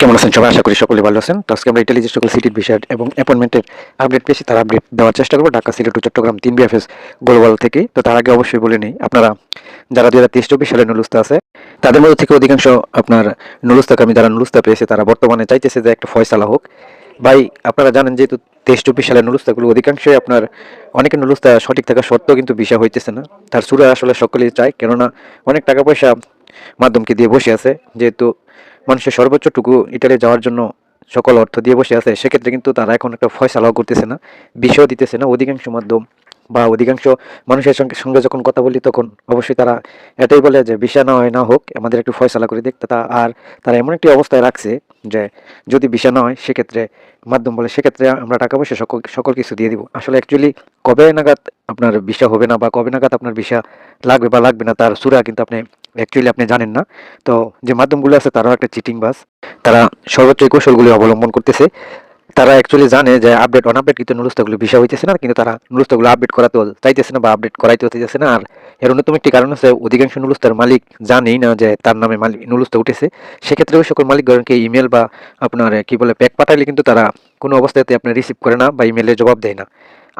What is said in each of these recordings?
কেমন আছেন সবাই? আশা করি সকলে ভালো আছেন। তো আজকে আমরা ইটালি যে সকল সিটির বিষয় এবং অ্যাপয়েন্টমেন্টের আপডেট পেয়েছি, তার আপডেট দেওয়ার চেষ্টা করব ঢাকা সিলেট ও চট্টগ্রাম তিন বিএফএস গ্লোবাল থেকে। তো তার আগে অবশ্যই বলে নিই, আপনারা যারা দুই হাজার তেইশ, চব্বিশ সালে নুলুস্তা আছে, তাদের মধ্যে থেকে অধিকাংশ আপনার নুলুস্তাকামী যারা নুলুস্তা পেয়েছে, তারা বর্তমানে চাইতেছে যে একটা ফয়সালা হোক। ভাই, আপনারা জানেন যেহেতু তেইশ, চব্বিশ সালের নুলুস্তাগুলো অধিকাংশই আপনার অনেকের নুলুস্তা সঠিক থাকা সত্ত্বেও কিন্তু বিষয় হইতেছে না। তার সুরা আসলে সকলেই চায়, কেননা অনেক টাকা পয়সা মাধ্যমকে দিয়ে বসে আছে, যেহেতু মানুষের সর্বোচ্চটুকু ইটালি যাওয়ার জন্য সকল অর্থ দিয়ে বসে আছে, সেক্ষেত্রে কিন্তু তারা এখন একটা ফয়সালাও করতেছে না বিষয় দিতেছে না, অধিকাংশ মাধ্যম বা অধিকাংশ মানুষের সঙ্গে সঙ্গে যখন কথা বলি তখন অবশ্যই তারা এটাই বলে যে বিষয় না হয় না হোক, আমাদের একটু ফয়সালা করে দেখতে তা, আর তারা এমন একটি অবস্থায় রাখছে যে যদি বিষয় না হয়, সেক্ষেত্রে মাধ্যম বলে, সেক্ষেত্রে আমরা টাকা পয়সা সকল সকল কিছু দিয়ে দিব। আসলে অ্যাকচুয়ালি কবে নাগাদ আপনার বিষয় হবে না বা কবে নাগাদ আপনার বিষয় লাগবে বা লাগবে না তার সুরা কিন্তু আপনি অ্যাকচুয়ালি আপনি জানেন না। তো যে মাধ্যমগুলো আছে, তারাও একটা চিটিং বাস তারা সর্বোচ্চ কৌশলগুলি অবলম্বন করতেছে। তারা অ্যাকচুয়ালি জানে যে আপডেট অনআপডেট কিন্তু নুরুস্তাগুলো বিষয় হইতেছে না, কিন্তু তারা নুরুস্তাগুলো আপডেট করাতে চাইতেছে না বা আপডেট করাইতে হতেছে না। আর এর অন্যতম একটি কারণ আছে অধিকাংশ নুরুস্তার মালিক জানেই না যে তার নামে মালিক নুরুস্তা উঠেছে। সেক্ষেত্রে ওই সকল মালিকগণকে ইমেল বা আপনার, কি বলে প্যাক পাঠাইলে কিন্তু তারা কোনো অবস্থাতে আপনার রিসিভ করে না বা ইমেলে জবাব দেয় না।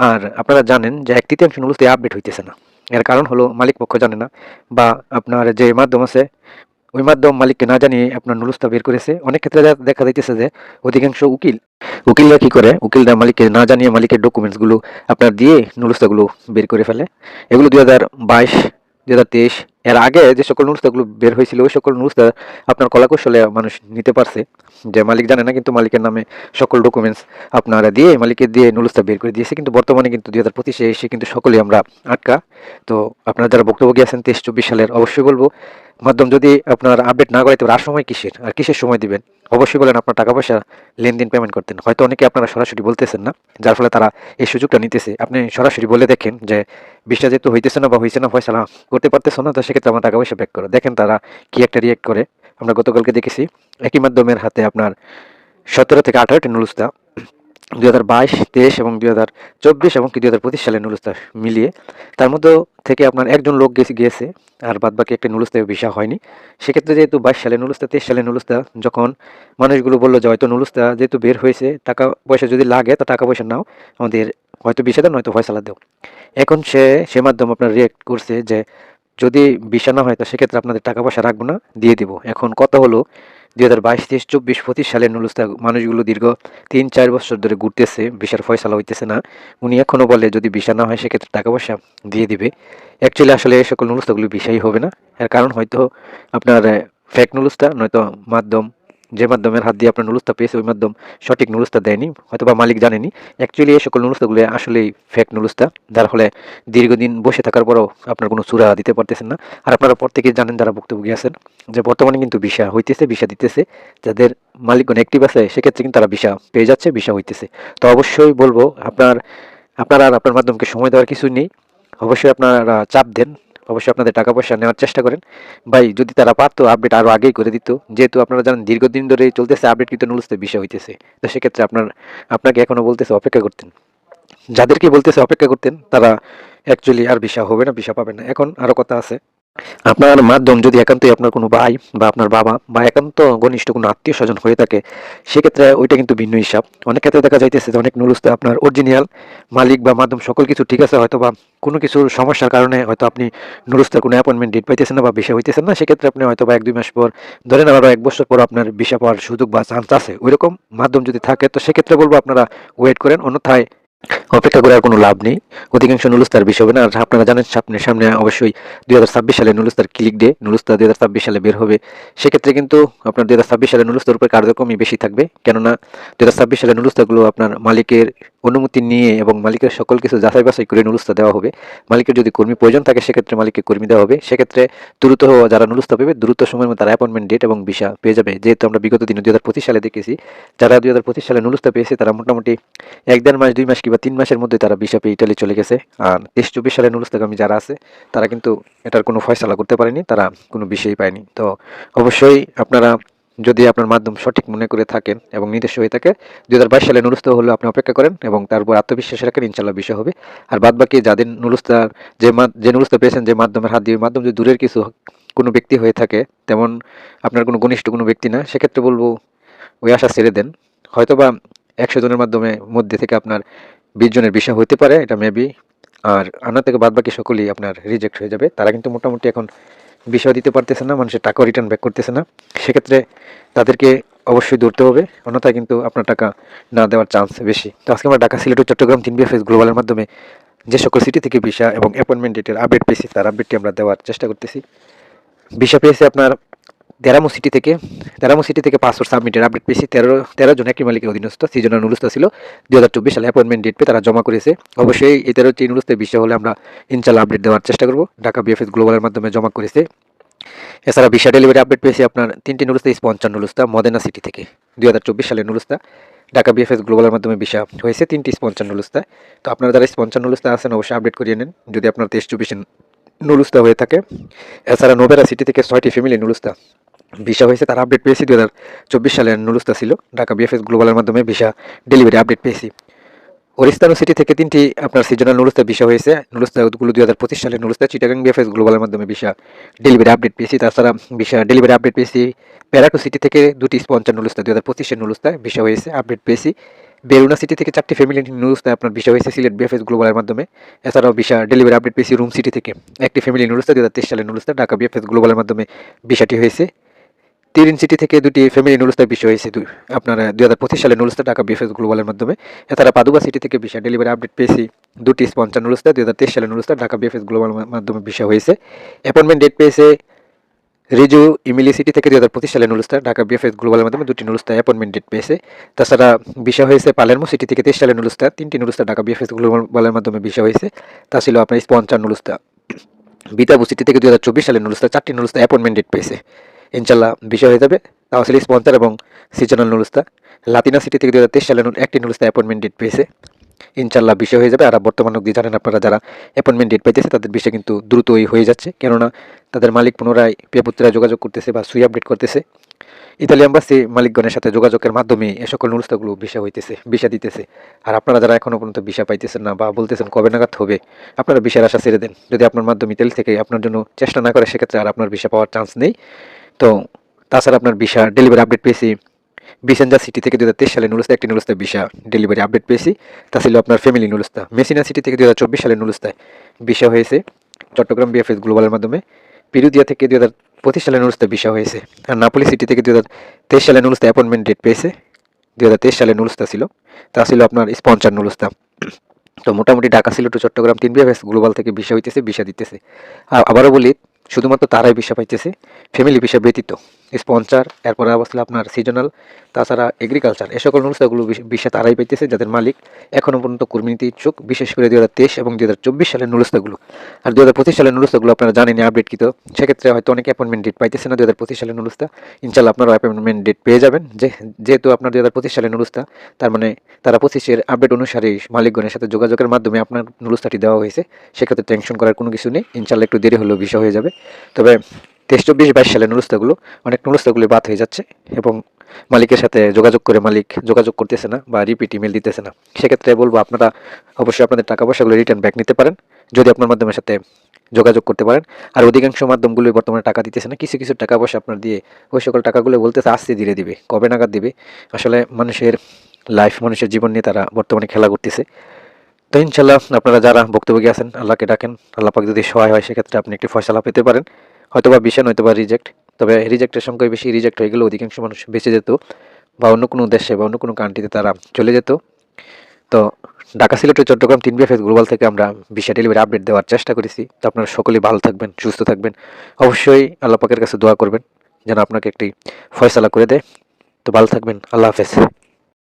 আর আপনারা জানেন যে এক তৃতীয়াংশ নুরুস্তে আপডেট হইতেছে না। এর কারণ হলো মালিক পক্ষ জানে না, বা আপনার যে মাধ্যম আছে, ওই মাধ্যম মালিককে না জানিয়ে আপনার নুরুস্তা বের করেছে। অনেক ক্ষেত্রে দেখা- দিচ্ছে যে, অধিকাংশ উকিল, উকিলরা কি করে? উকিলরা মালিককে না জানিয়ে মালিকের ডকুমেন্টসগুলো আপনার দিয়ে নুরুস্তাগুলো বের করে ফেলে। এগুলো দু হাজার বাইশ দু হাজার তেইশ এর আগে যে সকল নুরুস্তাগুলো বের হয়েছিল, ওই সকল নুরুস্তা আপনার কলাকৌশলে মানুষ নিতে পারছে। যে মালিক জানে না, কিন্তু মালিকের নামে সকল ডকুমেন্টস আপনারা দিয়ে মালিকের দিয়ে নুরুস্তা বের করে দিয়েছে। কিন্তু বর্তমানে কিন্তু দুই হাজার পঁচিশে এসে কিন্তু সকলেই আমরা আটকা। তো আপনারা যারা বক্তব্য গিয়েছেন তেইশ চব্বিশ সালের, অবশ্যই বলব মাধ্যম যদি আপনার আপডেট না করাইতে পারে আর সময় কিসের? আর কিসের সময় দিবেন? অবশ্যই বলেন, আপনার টাকা পয়সা লেনদেন পেমেন্ট করতেন। হয়তো অনেকে আপনারা সরাসরি বলতেছেন না, যার ফলে তারা এই সুযোগটা নিতেছে। আপনি সরাসরি বলে দেখেন যে, বিষটা যেহেতু হইতেছে না বা হয়েছে না, ফয়সালা করতে পারতেছো না, তো সেক্ষেত্রে আমার টাকা পয়সা ব্যাক করো। দেখেন তারা কি একটা রিয়েক্ট করে। আমরা গতকালকে দেখেছি, একই মাধ্যমের হাতে আপনার সতেরো থেকে আঠারোটি নুলুস্তা দুই হাজার বাইশ, তেইশ এবং দুই হাজার চব্বিশ এবং কি দুই হাজার পঁচিশ সালের নুলুস্তা মিলিয়ে, তার মধ্যে থেকে আপনার একজন লোক গেছে গিয়েছে, আর বাদ বাকি একটা নুলুস্তা ভিসা হয়নি। সেক্ষেত্রে যেহেতু বাইশ সালে নুলুস্তা তেইশ সালে নুলুস্তা যখন মানুষগুলো বলল যে হয়তো নুলুস্তা যেহেতু বের হয়েছে, টাকা পয়সা যদি লাগে তো টাকা পয়সা নাও, আমাদের হয়তো বিষা দেন, নয়তো ফয়সালা দেও। এখন সে সে মাধ্যম আপনার রিয়েক্ট করছে যে যদি বিষা না হয় তো সেক্ষেত্রে আপনাদের টাকা পয়সা রাখব না, দিয়ে দিব। এখন কত হলো দুই হাজার বাইশ, তেইশ, চব্বিশ, পঁচিশ সালের নুলুস্তা মানুষগুলো দীর্ঘ তিন, চার বছর ধরে ঘুরতেছে বিশার ফয়সালা হইতেছে না। উনি এখনও বলে, যদি বিশা না হয়, সেক্ষেত্রে টাকা পয়সা দিয়ে দিবে। অ্যাকচুয়ালি আসলে এই সকল নুলুস্তাগুলো বিশাই হবে না। এর কারণ হয়তো আপনার ফ্যাক নুলুস্তা, নয়তো মাধ্যম যে মাধ্যমের হাত দিয়ে আপনার নুলুস্তা পেয়েছে, ওই মাধ্যম সঠিক নুলুস্তা দেয়নি হয়তো বা মালিক জানেনি। অ্যাকচুয়ালি এই সকল নুলুস্তাগুলো আসলেই ফেক নুলুস্তা, যার ফলে দীর্ঘদিন বসে থাকার পরও আপনার কোনো চূড়া দিতে পারতেছেন না। আর আপনারা প্রত্যেকেই জানেন যারা ভুক্তভোগী আছেন, যে বর্তমানে কিন্তু ভিসা হইতেছে, ভিসা দিতেছে। যাদের মালিকগণ অ্যাক্টিভ আছে, সেক্ষেত্রে কিন্তু তারা ভিসা পেয়ে যাচ্ছে, ভিসা হইতেছে। তো অবশ্যই বলব, আপনার, আপনারা আর আপনার মাধ্যমকে সময় দেওয়ার কিছু নেই। অবশ্যই আপনারা চাপ দেন অবশ্যই আপনাদের টাকা পয়সা নেওয়ার চেষ্টা করেন। ভাই, যদি তারা পারতো আপডেট আরও আগেই করে দিত। যেহেতু আপনারা জানেন, দীর্ঘদিন ধরে চলতেছে আপডেট কিন্তু নুলসতে বিষয় হইতেছে। তো সেক্ষেত্রে আপনার, আপনাকে এখনও বলতেছে অপেক্ষা করতেন। যাদেরকে বলতেছে অপেক্ষা করতেন, তারা অ্যাকচুয়ালি আর ভিসা হবে না, ভিসা পাবে না। এখন আরও কথা আছে। আপনার মাধ্যম যদি একান্তই আপনার কোনো ভাই বা আপনার বাবা বা একান্ত ঘনিষ্ঠ কোনো আত্মীয় স্বজন হয়ে থাকে, সেক্ষেত্রে ওইটা কিন্তু ভিন্ন হিসাব। অনেক ক্ষেত্রে দেখা যাইতেছে যে অনেক নুরুস্তে আপনার অরিজিনাল মালিক বা মাধ্যম সকল কিছু ঠিক আছে হয়তো বা কোনো কিছুর সমস্যার কারণে হয়তো আপনি নুরুস্তার কোনো অ্যাপয়েন্টমেন্ট ডেট পাইতেছেন না বা ভিসা হইতেছেন না, সেক্ষেত্রে আপনি হয়তো বা এক দুই মাস পর ধরেন আরও এক বছর পর আপনার ভিসা পাওয়ার সুযোগ বা চান্স আছে। ওইরকম মাধ্যম যদি থাকে, তো সেক্ষেত্রে বলব আপনারা ওয়েট করেন। অন্যথায় অপেক্ষা করে আর কোনো লাভ নেই। অধিকাংশ নুলুস্তার বিষয় হবে না। আর আপনারা জানেন, সামনে সামনে অবশ্যই দুই হাজার ছাব্বিশ সালে নুলুস্তার ক্লিক ডে নুলুস্তা দুই হাজার ছাব্বিশ সালে বের হবে। সেক্ষেত্রে কিন্তু আপনার দুই হাজার ছাব্বিশ সালে নুলুস্তার উপরে কার্যক্রমই বেশি থাকবে। কেননা দুই হাজার ছাব্বিশ সালে নুলুস্তাগুলো আপনার মালিকের অনুমতি নিয়ে এবং মালিকের সকল কিছু যাচাই বাছাই করে নুলুস্তা দেওয়া হবে। মালিকের যদি কর্মী প্রয়োজন থাকে, সেক্ষেত্রে মালিককে কর্মী দেওয়া হবে। সেক্ষেত্রে দ্রুত যারা নুলুস্তা পাবে, দ্রুত সময়ের মধ্যে তারা অ্যাপয়েন্টমেন্ট ডেট এবং ভিসা পেয়ে যাবে। যেহেতু আমরা বিগত দিনে দুই হাজার পঁচিশ সালে দেখেছি, যারা দুই হাজার পঁচিশ সালে নুলুস্তা পেয়েছে, তারা মোটামুটি এক দেড় মাস, দুই মাস কিংবা তিন মাসের মধ্যে তারা পেয়ে ইটালি চলে গেছে। আর তেইশ চব্বিশ সালে নুলুস্তাগামী যারা আছে, তারা কিন্তু এটার কোনো ফয়সালা করতে পারেনি, তারা কোনো বিষয়ই পায়নি। তো অবশ্যই আপনারা যদি আপনার মাধ্যম সঠিক মনে করে থাকেন এবং নিজস্ব হয়ে থাকে দুই হাজার বাইশ সালে নুরুস্তা হলে আপনি অপেক্ষা করেন এবং তারপর আত্মবিশ্বাস রাখেন ইনশাল্লাহ বিষয় হবে। আর বাদ বাকি যাদের নুরুস্তার, যে যে নুরুস্তা পেয়েছেন, যে মাধ্যমের হাত দিয়ে মাধ্যম যদি দূরের কিছু কোনো ব্যক্তি হয়ে থাকে, তেমন আপনার কোনো ঘনিষ্ঠ কোনো ব্যক্তি না, সেক্ষেত্রে বলব, ওই আশা ছেড়ে দেন। হয়তোবা একশো জনের মাধ্যমে মধ্যে থেকে আপনার বিশ জনের বিষয় হতে পারে, এটা মেবি আর আনা থেকে বাদ বাকি সকলেই আপনার রিজেক্ট হয়ে যাবে। তারা কিন্তু মোটামুটি এখন বিষয় দিতে পারতেছে না, মানুষের টাকাও রিটার্ন ব্যাক করতেছে না। সেক্ষেত্রে তাদেরকে অবশ্যই ধরতে হবে, অন্যথায় কিন্তু আপনার টাকা না দেওয়ার চান্স বেশি। তো আজকে আমরা ঢাকা, সিলেট ও চট্টগ্রাম তিন বিএফএস গ্লোবালের মাধ্যমে যে সকল সিটি থেকে ভিসা এবং অ্যাপয়েন্টমেন্ট ডেটের আপডেট পেয়েছি, তার আপডেটটি আমরা দেওয়ার চেষ্টা করতেছি। ভিসা পেয়েছে আপনার তেরামো সিটি থেকে তেরামো সিটি থেকে পাসপোর্ট সাবমিটের আপডেট পেয়েছি। তেরো তেরো জন একটি মালিকের অধীনস্থ সিজনাল নুলস্থ ছিল দু হাজার চব্বিশ সালে অ্যাপয়েন্টমেন্ট ডেট পেয়ে তারা জমা করেছে। অবশ্যই এই তেরোটি নুলস্থের বিষয় হলে আমরা ইনশাল্লাহ আপডেট দেওয়ার চেষ্টা করব। ঢাকা বিএফএস গ্লোবালের মাধ্যমে জমা করেছে। এছাড়া ভিসা ডেলিভারি আপডেট পেয়েছি আপনার তিনটি নুলস্তা স্পঞ্চার নুলস্তা মদেনা সিটি থেকে দু হাজার চব্বিশ সালের নুলস্তা ঢাকা বিএফএস গ্লোবালের মাধ্যমে ভিসা হয়েছে, তিনটি স্পঞ্চার নুলস্তা তো আপনারা যারা স্পঞ্চার নুলস্তা আছেন, অবশ্যই আপডেট করিয়ে নেন। যদি আপনার তেইশ চব্বিশে নুলুস্তা হয়ে থাকে, এছাড়া নোবেরা সিটি থেকে ছয়টি ফ্যামিলি নুলুস্তা ভিসা হয়েছে, তার আপডেট পেয়েছি দু হাজার চব্বিশ সালের নুলুস্তা ছিল। ঢাকা বিএফএস গ্লোবালের মাধ্যমে ভিসা ডেলিভারি আপডেট পেয়েছি। ওরিস্তানো সিটি থেকে তিনটি আপনার সিজনাল নুলুস্তা ভিসা হয়েছে। নুলুস্তাগুলো দুই হাজার পঁচিশ সালের নুলুস্তা চিটাগাং বিএফএস গ্লোবালের মাধ্যমে ভিসা ডেলিভারি আপডেট পেয়েছি। তাছাড়া ভিসা ডেলিভারি আপডেট পেয়েছি। প্যারাটু সিটি থেকে দুটি স্পঞ্চার নুলুস্তা দুই হাজার পঁচিশের নুলুস্তা ভিসা হয়েছে আপডেট পেয়েছি। বেরুনা সিটি থেকে চারটি ফ্যামিলি নুলুস্তা আপনার ভিসা হয়েছে, সিলেট বিএফএস গ্লোবালের মাধ্যমে। এছাড়াও ভিসা ডেলিভারি আপডেট পেয়েছি রুম সিটি থেকে। একটি ফ্যামিলি নুলুস্তা দু হাজার তেইশ সালের নুলুস্তা ঢাকা বিএফএস গ্লোবালের মাধ্যমে ভিসাটি হয়েছে। তিরিন সিটি থেকে দুটি ফ্যামিলি নুলস্তার বিষয় হয়েছে আপনার দুই হাজার পঁচিশ সালে নুলস্তা ঢাকা বিএফএস গ্লোবালের মাধ্যমে। এছাড়া পাদুবা সিটি থেকে ভিসা ডেলিভারি আপডেট পেয়েছি। দুটি স্পঞ্চার নুলস্তা দুই হাজার তেইশ সালে নুলস্তা ঢাকা বিএফএস গ্লোবাল মাধ্যমে বিষয় হয়েছে। অ্যাপয়েন্টমেন্ট ডেট পেয়েছে রিজু ইমিলি সিটি থেকে দুই হাজার পঁচিশ সালে নুলস্তা ঢাকা বিএফএস গ্লোবালের মাধ্যমে দুটি নুলস্তা অ্যাপয়েন্টমেন্ট ডেট পেয়েছে। তাছাড়া বিষয় হয়েছে পালেরমো সিটি থেকে তেইশ সালে নুলস্তা তিনটি নুলস্তা ঢাকা বিএফএস গ্লোবালের মাধ্যমে বিষয় হয়েছে। তা ছিল আপনার স্পঞ্চার নুলস্তা বিতাবু সিটি থেকে দু হাজার চব্বিশ সালে নুলস্তা চারটি নুলস্তা অ্যাপয়েন্টমেন্ট ডেট পেয়েছে। ইনশাল্লাহ বিষয় হয়ে যাবে। তাও ছিল স্পন্সার এবং সিজনাল নুলস্তা লাতিনা সিটি থেকে দু হাজার তেইশ সালে একটি নুলস্তা অ্যাপয়েন্টমেন্ট ডেট পেয়েছে। ইনশাল্লাহ বিষয় হয়ে যাবে। আর বর্তমান অবধি জানেন আপনারা যারা অ্যাপয়েন্টমেন্ট ডেট পাইতেছে, তাদের বিষয় কিন্তু দ্রুতই হয়ে যাচ্ছে। কেননা তাদের মালিক পুনরায় পেপুত্রায় যোগাযোগ করতেছে বা সুই আপডেট করতেছে। ইতালি এম্বাসি মালিকগণের সাথে যোগাযোগের মাধ্যমে এ সকল নুলস্তাগুলো বিষা হইতেছে বিষা দিতেছে। আর আপনারা যারা এখনও পর্যন্ত বিষা পাইতেছেন না বা বলতেছেন কবে নাগাদ হবে, আপনারা বিষের আশা ছেড়ে দেন। যদি আপনার মাধ্যমে ইতালি থেকে আপনার জন্য চেষ্টা না করে, সেক্ষেত্রে আর আপনার বিষা পাওয়ার চান্স নেই। তো তাছাড়া আপনার ভিসা ডেলিভারি আপডেট পেয়েছি। বিসেঞ্জা সিটি থেকে দু হাজার তেইশ সালে নুলস্তা একটি নুলস্তা ভিসা ডেলিভারি আপডেট পেয়েছি। তা ছিল আপনার ফ্যামিলি নুলস্তা। মেসিনা সিটি থেকে দু হাজার চব্বিশ সালে নুলস্তায় ভিসা হয়েছে। চট্টগ্রাম বিএফএস গ্লোবালের মাধ্যমে পিরুদিয়া থেকে দু হাজার পঁচিশ সালে নুলস্তা ভিসা হয়েছে। আর নাপলি সিটি থেকে দু হাজার তেইশ সালে নুলস্তা অ্যাপয়েন্টমেন্ট ডেট পেয়েছে। দু হাজার তেইশ সালে নুলস্তা ছিল। তা ছিল আপনার স্পন্সার নুলস্তা। তো মোটামুটি ঢাকা ছিল টু চট্টগ্রাম তিন বিএফএস গ্লোবাল থেকে ভিসা হইতেছে, ভিসা দিতেছে। আর আবারও বলি শুধুমাত্র তারাই ভিসা পাইতেছে ফ্যামিলি ভিসা ব্যতীত। স্পন্সার এরপরে আসলে আপনার সিজনাল তাছাড়া এগ্রিকালচার এ সকল অনুষ্ঠানগুলো ভিসা তারাই পাইতেছে যাদের মালিক। এখনও পর্যন্ত কর্মী ইচ্ছুক, বিশেষ করে দু হাজার তেইশ এবং দু হাজার চব্বিশ সালের নুরস্তাগুলো আর দু হাজার পঁচিশ সালের নুরস্তাগুলো আপনারা জানেন আপডেট কিত সেক্ষেত্রে হয়তো অনেক অ্যাপয়েন্টমেন্ট ডেট পাইতেছে না দু হাজার পঁচিশ সালের নুরস্তা ইনশাল্লাহ আপনারা অ্যাপয়েন্টমেন্ট ডেট পেয়ে যাবেন। যে, যেহেতু আপনার দু হাজার পঁচিশ সালের নুরস্তা তার মানে তারা পঁচিশের আপডেট অনুসারে মালিকগণের সাথে যোগাযোগের মাধ্যমে আপনার নুরস্তাটি দেওয়া হয়েছে। সেক্ষেত্রে টেনশন করার কোনো কিছু নেই। ইনশাল্লাহ একটু দেরি হলেও বিষয় হয়ে যাবে। তবে তেইশ চব্বিশ বাইশ সালের নুরস্তাগুলো, অনেক নুরস্তাগুলি বাদ হয়ে যাচ্ছে এবং মালিকের সাথে যোগাযোগ করে মালিক যোগাযোগ করতেছে না বা রিপিট ইমেল দিতেছে না। সেক্ষেত্রে বলব আপনারা অবশ্যই আপনাদের টাকা পয়সাগুলো রিটার্ন ব্যাক নিতে পারেন, যদি আপনার মাধ্যমের সাথে যোগাযোগ করতে পারেন। আর অধিকাংশ মাধ্যমগুলো বর্তমানে টাকা দিতেছে না, কিছু কিছু টাকা পয়সা আপনার দিয়ে ওই সকল টাকাগুলো বলতেছে, আসতে ধীরে দিবে, কবে নাগাদ দিবে। আসলে মানুষের লাইফ মানুষের জীবন নিয়ে তারা বর্তমানে খেলা করতেছে। তো ইনশাল্লাহ আপনারা যারা বক্তব্যে আছেন, আল্লাহকে ডাকেন, আল্লাহ পাক যদি সহায় হয়, সেক্ষেত্রে আপনি একটি ফয়সালা পেতে পারেন। হয়তোবা বিষয়, নয়তোবা রিজেক্ট তবে রিজেক্টের সংখ্যায় বেশি রিজেক্ট হয়ে গেলে অধিকাংশ মানুষ বেঁচে যেত বা অন্য কোনো দেশে বা অন্য কোনো কান্ট্রিতে তারা চলে যেত। তো ঢাকা সিলেটের চট্টগ্রাম তিন বিএফএস গ্লোবাল থেকে আমরা বিষয় ডেলিভারি আপডেট দেওয়ার চেষ্টা করেছি। তো আপনারা সকলেই ভালো থাকবেন, সুস্থ থাকবেন। অবশ্যই আল্লাহ পাকের কাছে দোয়া করবেন, যেন আপনাকে একটি ফয়সালা করে দেয়। তো ভালো থাকবেন, আল্লাহ হাফেজ।